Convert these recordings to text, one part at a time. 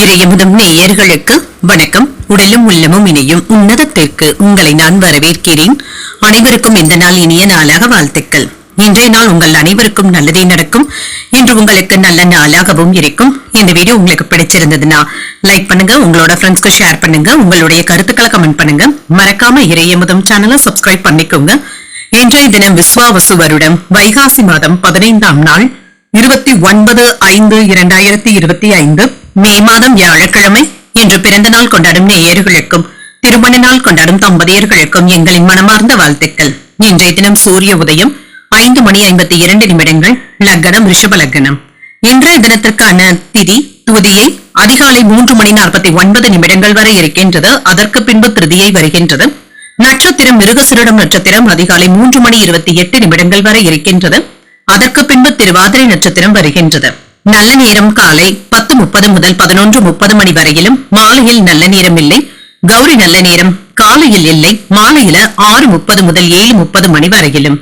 இறையமுதம் நேயர்களுக்கு வணக்கம். உடலும் உள்ளமும் இணையும் உன்னதத்திற்கு உங்களை நான் வரவேற்கிறேன். அனைவருக்கும் இந்த நாள் இனிய நாளாக வாழ்த்துக்கள். இன்றைய நாள் உங்கள் அனைவருக்கும் நல்லதே நடக்கும். இன்று உங்களுக்கு நல்ல நாளாகவும் இருக்கும். இந்த வீடியோ உங்களுக்கு பிடிச்சிருந்ததுன்னா லைக் பண்ணுங்க உங்களோட ஃப்ரெண்ட்ஸ்க்கு ஷேர் பண்ணுங்க உங்களுடைய கருத்துக்களை கமெண்ட் பண்ணுங்க. மறக்காம இறையமுதம் சேனலை சப்ஸ்கிரைப் பண்ணிக்கோங்க. இன்றைய தினம் விஸ்வாவசு வருடம் வைகாசி மாதம் பதினைந்தாம் நாள் இருபத்தி ஒன்பது ஐந்து இரண்டாயிரத்தி இருபத்தி ஐந்து. மே மாதம் வியாழக்கிழமை இன்று பிறந்த நாள் கொண்டாடும் நேயர்களுக்கும் திருமண நாள் கொண்டாடும் தம்பதியர்களுக்கும் எங்களின் மனமார்ந்த வாழ்த்துக்கள். இன்றைய தினம் சூரிய உதயம் ஐந்து மணி ஐம்பத்தி இரண்டு நிமிடங்கள் லக்னம் ரிஷப லக்னம் இன்றைய தினத்திற்கான திதி துதியை அதிகாலை மூன்று மணி நாற்பத்தி ஒன்பது நிமிடங்கள் வரை இருக்கின்றது. அதற்கு பின்பு திருதியை வருகின்றது. நட்சத்திரம் மிருகசிரிடம் நட்சத்திரம் அதிகாலை மூன்று மணி இருபத்தி எட்டு நிமிடங்கள் வரை இருக்கின்றது. அதற்கு பின்பு திருவாதிரை நட்சத்திரம் வருகின்றது. நல்ல நேரம் காலை பத்து முப்பது முதல் பதினொன்று முப்பது மணி வரையிலும் மாலையில் நல்ல நேரம் இல்லை. கௌரி நல்ல நேரம் காலையில் இல்லை. மாலையில ஆறு முப்பது முதல் ஏழு முப்பது மணி வரையிலும்.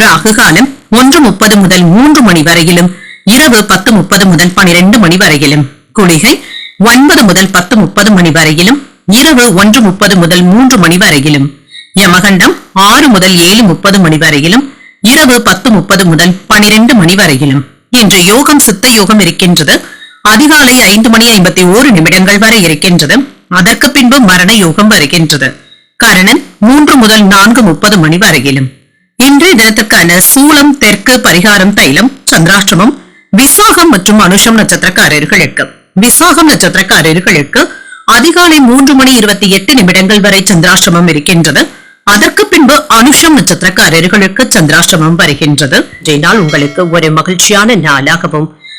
ராகு காலம் ஒன்று முப்பது முதல் மூன்று மணி வரையிலும். இரவு பத்து முப்பது முதல் பனிரெண்டு மணி வரையிலும். குளிகை ஒன்பது முதல் பத்து முப்பது மணி வரையிலும். இரவு ஒன்று முப்பது முதல் மூன்று மணி வரையிலும். யமகண்டம் ஆறு முதல் ஏழு முப்பது மணி வரையிலும். இரவு பத்து முப்பது முதல் பனிரெண்டு மணி வரையிலும். இன்று யோகம் சித்த யோகம் இருக்கின்றது. அதிகாலை ஐந்து மணி ஐம்பத்தி ஓரு நிமிடங்கள் வரை இருக்கின்றது. அதற்கு பின்பு மரண யோகம் வருகின்றது. கரணன் மூன்று முதல் நான்கு முப்பது மணி வரையிலும். இன்றைய தினத்துக்கான சூலம் தெற்கு பரிகாரம் தைலம் சந்திராஷ்டமம் விசாகம் மற்றும் அனுஷம் நட்சத்திரக்காரர்களுக்கு. விசாகம் நட்சத்திரக்காரர்களுக்கு அதிகாலை மூன்று மணி இருபத்தி எட்டு நிமிடங்கள் வரை சந்திராஷ்டமம் இருக்கின்றது. அதற்கு பின்பு அனுஷம் நட்சத்திரக்காரர்களுக்கு சந்திராஷ்டமம் வருகின்றது. இன்றைய நாள் உங்களுக்கு ஒரு மகிழ்ச்சியான நாளாகவும்